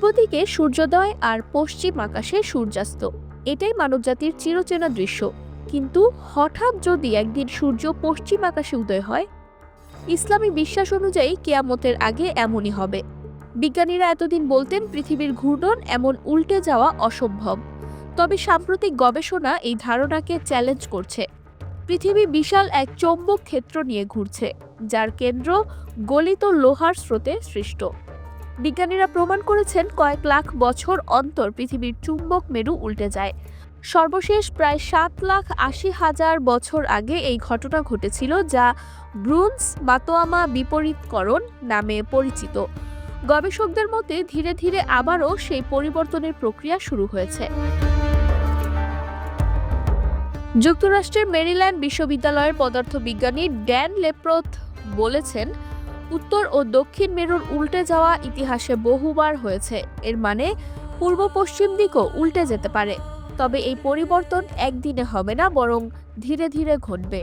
পূর্ব দিকে সূর্যোদয় আর পশ্চিম আকাশে সূর্যাস্ত। এটাই মানবজাতির চিরচেনা দৃশ্য। কিন্তু হঠাৎ যদি একদিন সূর্য পশ্চিম আকাশে উদয় হয়, ইসলামী বিশ্বাস অনুযায়ী কেয়ামতের আগে এমনই হবে। বিজ্ঞানীরা এতদিন বলতেন পৃথিবীর ঘূর্ণন এমন উল্টে যাওয়া অসম্ভব। তবে সাম্প্রতিক গবেষণা এই ধারণাকে চ্যালেঞ্জ করছে। পৃথিবী বিশাল এক চৌম্বক ক্ষেত্র নিয়ে ঘুরছে, যার কেন্দ্র গলিত লোহার স্রোতে সৃষ্ট। বিজ্ঞানীরা প্রমাণ করেছেন কয়েক লাখ বছর অন্তর পৃথিবীর চুম্বক মেরু উল্টে যায়। সর্বশেষ প্রায় সাত লাখ আশি হাজার বছর আগে এই ঘটনা ঘটেছিল যা ব্রুন্স মাতোয়ামা বিপরীতকরণ নামে পরিচিত। গবেষকদের মতে ধীরে ধীরে আবারও সেই পরিবর্তনের প্রক্রিয়া শুরু হয়েছে। যুক্তরাষ্ট্রের মেরিল্যান্ড বিশ্ববিদ্যালয়ের পদার্থবিজ্ঞানী ড্যান লেপ্রথ বলেছেন উত্তর ও দক্ষিণ মেরুর উল্টে যাওয়া ইতিহাসে বহুবার হয়েছে। এর মানে পূর্ব পশ্চিম দিকও উল্টে যেতে পারে। তবে এই পরিবর্তন একদিনে হবে না, বরং ধীরে ধীরে ঘটবে।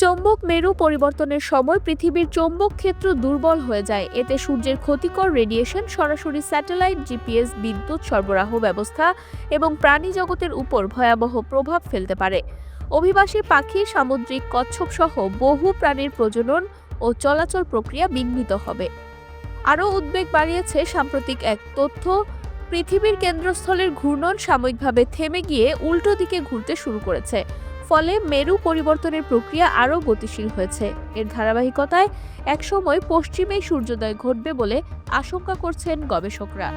চৌম্বক মেরু পরিবর্তনের সময় পৃথিবীর চৌম্বক ক্ষেত্র দুর্বল হয়ে যায়। এতে সূর্যের ক্ষতিকর রেডিয়েশন, সরাসরি স্যাটেলাইট, জিপিএস, বিদ্যুৎ সরবরাহ ব্যবস্থা এবং প্রাণী জগতের উপর ভয়াবহ প্রভাব ফেলতে পারে। অভিবাসী পাখি, সামুদ্রিক কচ্ছপ সহ বহু প্রাণীর প্রজনন ও চলাচল প্রক্রিয়া বিঘ্নিত হবে। আরও উদ্বেগ বাড়িয়েছে সাম্প্রতিক এক তথ্য। পৃথিবীর কেন্দ্রস্থলের ঘূর্ণন সাময়িকভাবে থেমে গিয়ে উল্টো দিকে ঘুরতে শুরু করেছে। ফলে মেরু পরিবর্তনের প্রক্রিয়া আরও গতিশীল হয়েছে। এর ধারাবাহিকতায় একসময় পশ্চিমেই সূর্যোদয় ঘটবে বলে আশঙ্কা করছেন গবেষকরা।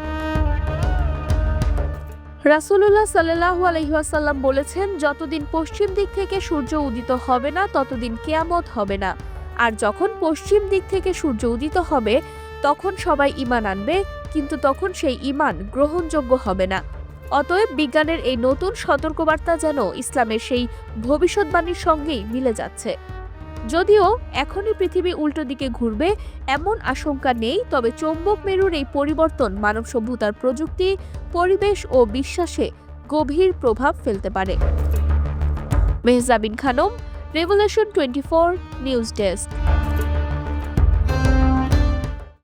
রাসূলুল্লাহ সাল্লাহ আলহিহাসাল্লাম বলেছেন, যতদিন পশ্চিম দিক থেকে সূর্য উদিত হবে না, ততদিন কেয়ামত হবে না। আর যখন পশ্চিম দিক থেকে সূর্য উদিত হবে, তখন সবাই ঈমান আনবে, কিন্তু তখন সেই ঈমান গ্রহণযোগ্য হবে না। অতএব বিজ্ঞানের এই নতুন সতর্কবার্তা যেন ইসলামের সেই ভবিষ্যৎবাণীর সঙ্গেই মিলে যাচ্ছে। যদিও এখনই পৃথিবী উল্টো দিকে ঘুরবে, এমন আশঙ্কা নেই, তবে চৌম্বক মেরুর এই পরিবর্তন মানব সভ্যতার প্রযুক্তি, পরিবেশ ও বিশ্বাসে গভীর প্রভাব ফেলতে পারে। Mehjabin Khanam, revolution twenty four news desk.